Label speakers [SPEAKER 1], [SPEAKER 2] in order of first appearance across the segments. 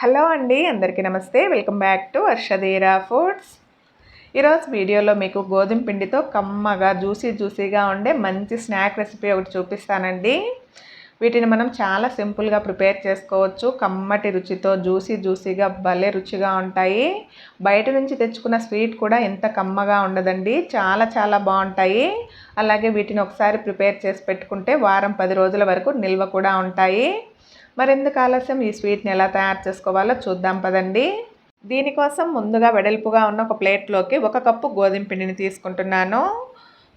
[SPEAKER 1] hello అండి అందరికీ నమస్తే welcome back to Harshadheera foods ఈరోజు వీడియోలో మీకు గోధుమ పిండితో కమ్మగా జ్యూసీ జ్యూసీగా ఉండే మంచి స్నాక్ రెసిపీ ఒకటి చూపిస్తానండి వీటిని మనం చాలా సింపుల్గా ప్రిపేర్ చేసుకోవచ్చు కమ్మటి రుచితో జ్యూసీ జ్యూసీగా భలే రుచిగా ఉంటాయి బయట నుంచి తెచ్చుకున్న స్వీట్ కూడా ఎంత కమ్మగా ఉండదండి చాలా చాలా బాగుంటాయి అలాగే వీటిని ఒకసారి ప్రిపేర్ చేసి పెట్టుకుంటే వారం పది రోజుల వరకు నిల్వ కూడా ఉంటాయి మరెందుకు ఆలస్యం ఈ స్వీట్ని ఎలా తయారు చేసుకోవాలో చూద్దాం పదండి దీనికోసం ముందుగా వెడల్పుగా ఉన్న ఒక ప్లేట్లోకి ఒక కప్పు గోధుమ పిండిని తీసుకుంటున్నాను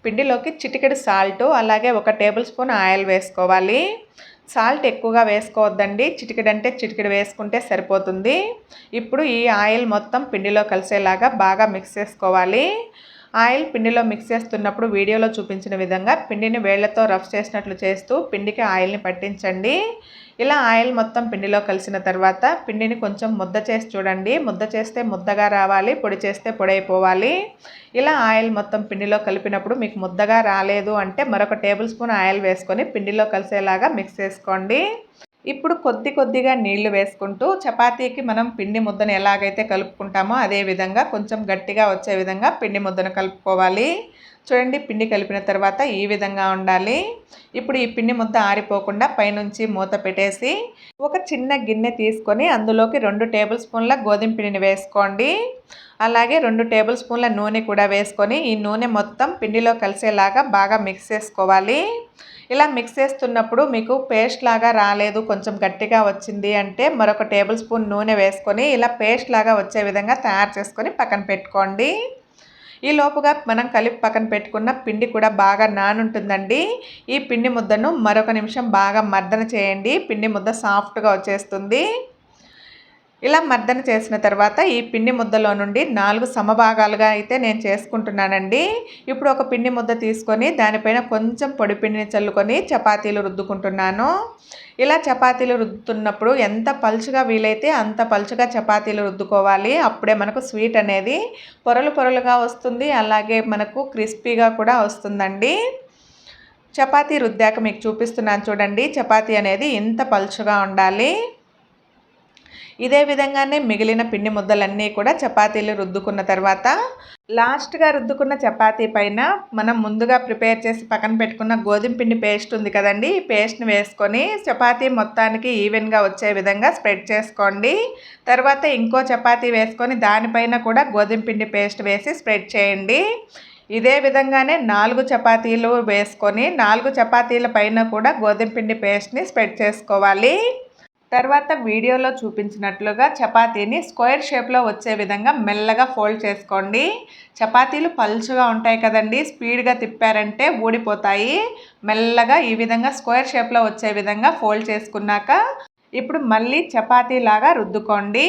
[SPEAKER 1] పిండిలోకి చిటికెడు సాల్ట్ అలాగే ఒక టేబుల్ స్పూన్ ఆయిల్ వేసుకోవాలి సాల్ట్ ఎక్కువగా వేసుకోవద్దండి చిటికెడు అంటే చిటికెడు వేసుకుంటే సరిపోతుంది ఇప్పుడు ఈ ఆయిల్ మొత్తం పిండిలో కలిసేలాగా బాగా మిక్స్ చేసుకోవాలి ఆయిల్ పిండిలో మిక్స్ చేస్తున్నప్పుడు వీడియోలో చూపించిన విధంగా పిండిని వేళ్లతో రఫ్ చేసినట్లు చేస్తూ పిండికి ఆయిల్ని పట్టించండి ఇలా ఆయిల్ మొత్తం పిండిలో కలిసిన తర్వాత పిండిని కొంచెం ముద్ద చేసి చూడండి ముద్ద చేస్తే ముద్దగా రావాలి పొడి చేస్తే పొడైపోవాలి ఇలా ఆయిల్ మొత్తం పిండిలో కలిపినప్పుడు మీకు ముద్దగా రాలేదు అంటే మరొక టేబుల్ స్పూన్ ఆయిల్ వేసుకొని పిండిలో కలిసేలాగా మిక్స్ చేసుకోండి ఇప్పుడు కొద్ది కొద్దిగా నీళ్లు వేసుకుంటూ చపాతీకి మనం పిండి ముద్దను ఎలాగైతే కలుపుకుంటామో అదే విధంగా కొంచెం గట్టిగా వచ్చే విధంగా పిండి ముద్దను కలుపుకోవాలి చూడండి పిండి కలిపిన తర్వాత ఈ విధంగా ఉండాలి ఇప్పుడు ఈ పిండి ముద్ద ఆరిపోకుండా పైనుంచి మూత పెట్టేసి ఒక చిన్న గిన్నె తీసుకొని అందులోకి రెండు టేబుల్ స్పూన్ల గోధుమ పిండిని వేసుకోండి అలాగే రెండు టేబుల్ స్పూన్ల నూనె కూడా వేసుకొని ఈ నూనె మొత్తం పిండిలో కలిసేలాగా బాగా మిక్స్ చేసుకోవాలి ఇలా మిక్స్ చేస్తున్నప్పుడు మీకు పేస్ట్ లాగా రాలేదు కొంచెం గట్టిగా వచ్చింది అంటే మరొక టేబుల్ స్పూన్ నూనె వేసుకొని ఇలా పేస్ట్ లాగా వచ్చే విధంగా తయారు చేసుకొని పక్కన పెట్టుకోండి ఈ లోపుగా మనం కలిపి పక్కన పెట్టుకున్న పిండి కూడా బాగా నానుంటుందండి ఈ పిండి ముద్దను మరొక నిమిషం బాగా మర్దన చేయండి పిండి ముద్ద సాఫ్ట్గా వచ్చేస్తుంది ఇలా మర్దన చేసిన తర్వాత ఈ పిండి ముద్దలో నుండి నాలుగు సమభాగాలుగా అయితే నేను చేసుకుంటున్నానండి ఇప్పుడు ఒక పిండి ముద్ద తీసుకొని దానిపైన కొంచెం పొడి పిండిని చల్లుకొని చపాతీలు రుద్దుకుంటున్నాను ఇలా చపాతీలు రుద్దుతున్నప్పుడు ఎంత పలుచుగా వీలైతే అంత పలుచుగా చపాతీలు రుద్దుకోవాలి అప్పుడే మనకు స్వీట్ అనేది పొరలు పొరలుగా వస్తుంది అలాగే మనకు క్రిస్పీగా కూడా వస్తుందండి చపాతీ రుద్దాక మీకు చూపిస్తున్నాను చూడండి చపాతీ అనేది ఇంత పలుచుగా ఉండాలి ఇదే విధంగానే మిగిలిన పిండి ముద్దలన్నీ కూడా చపాతీలు రుద్దుకున్న తర్వాత లాస్ట్గా రుద్దుకున్న చపాతీ పైన మనం ముందుగా ప్రిపేర్ చేసి పక్కన పెట్టుకున్న గోధుమ పిండి పేస్ట్ ఉంది కదండి ఈ పేస్ట్ని వేసుకొని చపాతీ మొత్తానికి ఈవెన్గా వచ్చే విధంగా స్ప్రెడ్ చేసుకోండి తర్వాత ఇంకో చపాతీ వేసుకొని దానిపైన కూడా గోధుమ పిండి పేస్ట్ వేసి స్ప్రెడ్ చేయండి ఇదే విధంగానే నాలుగు చపాతీలు వేసుకొని నాలుగు చపాతీల పైన కూడా గోధుమ పిండి పేస్ట్ని స్ప్రెడ్ చేసుకోవాలి తర్వాత వీడియోలో చూపించినట్లుగా చపాతీని స్క్వేర్ షేప్లో వచ్చే విధంగా మెల్లగా ఫోల్డ్ చేసుకోండి చపాతీలు పలుచుగా ఉంటాయి కదండి స్పీడ్గా తిప్పారంటే ఊడిపోతాయి మెల్లగా ఈ విధంగా స్క్వేర్ షేప్లో వచ్చే విధంగా ఫోల్డ్ చేసుకున్నాక ఇప్పుడు మళ్ళీ చపాతీలాగా రుద్దుకోండి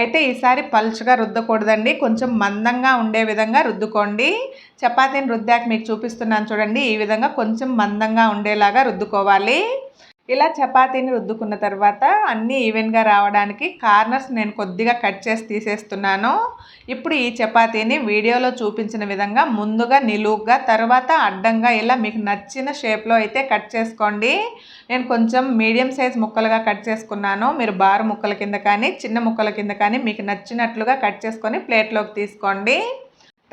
[SPEAKER 1] అయితే ఈసారి పలుచుగా రుద్దకూడదండి కొంచెం మందంగా ఉండే విధంగా రుద్దుకోండి చపాతీని రుద్దాక మీకు చూపిస్తున్నాను చూడండి ఈ విధంగా కొంచెం మందంగా ఉండేలాగా రుద్దుకోవాలి ఇలా చపాతీని రుద్దుకున్న తర్వాత అన్నీ ఈవెన్గా రావడానికి కార్నర్స్ నేను కొద్దిగా కట్ చేసి తీసేస్తున్నాను ఇప్పుడు ఈ చపాతీని వీడియోలో చూపించిన విధంగా ముందుగా నిలువుగా తర్వాత అడ్డంగా ఇలా మీకు నచ్చిన షేప్లో అయితే కట్ చేసుకోండి నేను కొంచెం మీడియం సైజ్ ముక్కలుగా కట్ చేసుకున్నాను మీరు బారు ముక్కల కింద కానీ చిన్న ముక్కల కింద కానీ మీకు నచ్చినట్లుగా కట్ చేసుకొని ప్లేట్లోకి తీసుకోండి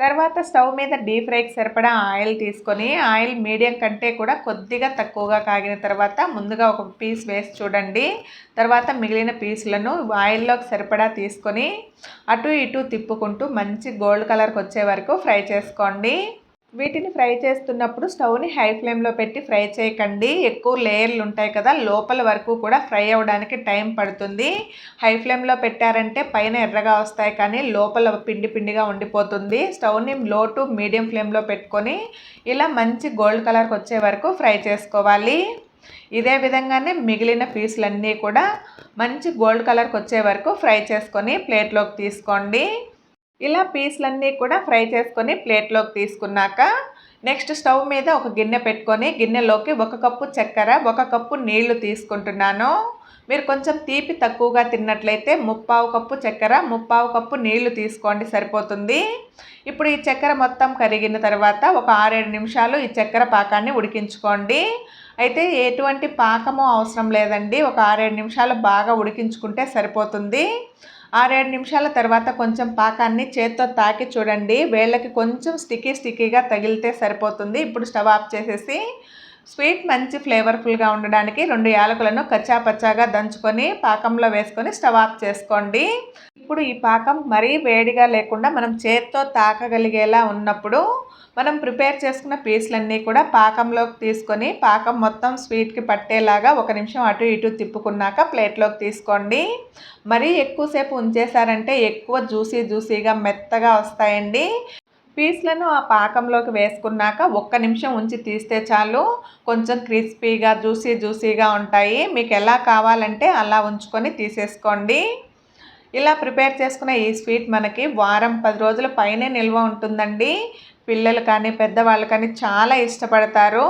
[SPEAKER 1] తర్వాత స్టవ్ మీద డీప్ ఫ్రైకి సరిపడా ఆయిల్ తీసుకొని ఆయిల్ మీడియం కంటే కూడా కొద్దిగా తక్కువగా కాగిన తర్వాత ముందుగా ఒక పీస్ వేసి చూడండి తర్వాత మిగిలిన పీసులను ఆయిల్లోకి సరిపడా తీసుకొని అటు ఇటు తిప్పుకుంటూ మంచి గోల్డ్ కలర్కి వచ్చే వరకు ఫ్రై చేసుకోండి వీటిని ఫ్రై చేస్తున్నప్పుడు స్టవ్ని హై ఫ్లేమ్లో పెట్టి ఫ్రై చేయకండి ఎక్కువ లేయర్లు ఉంటాయి కదా లోపల వరకు కూడా ఫ్రై అవ్వడానికి టైం పడుతుంది హై ఫ్లేమ్లో పెట్టారంటే పైన ఎర్రగా వస్తాయి కానీ లోపల పిండి పిండిగా ఉండిపోతుంది స్టవ్ని లో టు మీడియం ఫ్లేమ్లో పెట్టుకొని ఇలా మంచి గోల్డ్ కలర్కి వచ్చే వరకు ఫ్రై చేసుకోవాలి ఇదే విధంగానే మిగిలిన పీసులన్నీ కూడా మంచి గోల్డ్ కలర్కి వచ్చే వరకు ఫ్రై చేసుకొని ప్లేట్లోకి తీసుకోండి ఇలా పీసులన్నీ కూడా ఫ్రై చేసుకొని ప్లేట్లోకి తీసుకున్నాక నెక్స్ట్ స్టవ్ మీద ఒక గిన్నె పెట్టుకొని గిన్నెలోకి ఒక కప్పు చక్కెర ఒక కప్పు నీళ్లు తీసుకుంటున్నాను మీరు కొంచెం తీపి తక్కువగా తిన్నట్లయితే ముప్పావు కప్పు చక్కెర ముప్పావు కప్పు నీళ్లు తీసుకోండి సరిపోతుంది ఇప్పుడు ఈ చక్కెర మొత్తం కరిగిన తర్వాత ఒక ఆరేడు నిమిషాలు ఈ చక్కెర పాకాన్ని ఉడికించుకోండి అయితే ఎటువంటి పాకము అవసరం లేదండి ఒక ఆరేడు నిమిషాలు బాగా ఉడికించుకుంటే సరిపోతుంది ఆరేడు నిమిషాల తర్వాత కొంచెం పాకాన్ని చేత్తో తాకి చూడండి వేళ్ళకి కొంచెం స్టికీ స్టికీగా తగిలితే సరిపోతుంది ఇప్పుడు స్టవ్ ఆఫ్ చేసేసి స్వీట్ మంచి ఫ్లేవర్ఫుల్గా ఉండడానికి రెండు యాలకులను కచ్చాపచ్చాగా దంచుకొని పాకంలో వేసుకొని స్టవ్ ఆఫ్ చేసుకోండి ఇప్పుడు ఈ పాకం మరీ వేడిగా లేకుండా మనం చేత్తో తాకగలిగేలా ఉన్నప్పుడు మనం ప్రిపేర్ చేసుకున్న పీసులన్నీ కూడా పాకంలోకి తీసుకొని పాకం మొత్తం స్వీట్కి పట్టేలాగా ఒక నిమిషం అటు ఇటు తిప్పుకున్నాక ప్లేట్లోకి తీసుకోండి మరీ ఎక్కువసేపు ఉంచేశారంటే ఎక్కువ జ్యూసీ జ్యూసీగా మెత్తగా వస్తాయండి పీస్లను ఆ పాకంలోకి వేసుకున్నాక ఒక్క నిమిషం ఉంచి తీస్తే చాలు కొంచెం క్రిస్పీగా జ్యూసీ జ్యూసీగా ఉంటాయి మీకు ఎలా కావాలంటే అలా ఉంచుకొని తీసేసుకోండి ఇలా ప్రిపేర్ చేసుకున్న ఈ స్వీట్ మనకి వారం పది రోజుల పైనే నిల్వ ఉంటుందండి పిల్లలు కానీ పెద్దవాళ్ళు కానీ చాలా ఇష్టపడతారు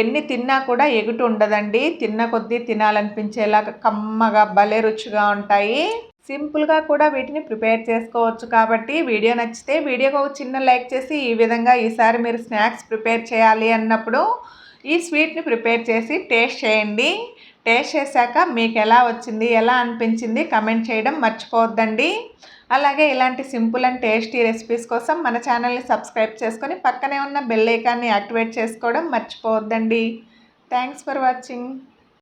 [SPEAKER 1] ఎన్ని తిన్నా కూడా ఎగుటు ఉండదండి తిన్న కొద్దీ తినాలనిపించేలా కమ్మగా భలే రుచిగా ఉంటాయి సింపుల్గా కూడా వీటిని ప్రిపేర్ చేసుకోవచ్చు కాబట్టి వీడియో నచ్చితే వీడియోకి ఒక చిన్న లైక్ చేసి ఈ విధంగా ఈసారి మీరు స్నాక్స్ ప్రిపేర్ చేయాలి అన్నప్పుడు ఈ స్వీట్ని ప్రిపేర్ చేసి టేస్ట్ చేయండి టేస్ట్ చేశాక మీకు ఎలా వచ్చింది ఎలా అనిపించింది కమెంట్ చేయడం మర్చిపోవద్దండి అలాగే ఇలాంటి సింపుల్ అండ్ టేస్టీ రెసిపీస్ కోసం మన ఛానల్ని సబ్స్క్రైబ్ చేసుకొని పక్కనే ఉన్న బెల్లైకాన్ని యాక్టివేట్ చేసుకోవడం మర్చిపోవద్దండి థ్యాంక్స్ ఫర్ వాచింగ్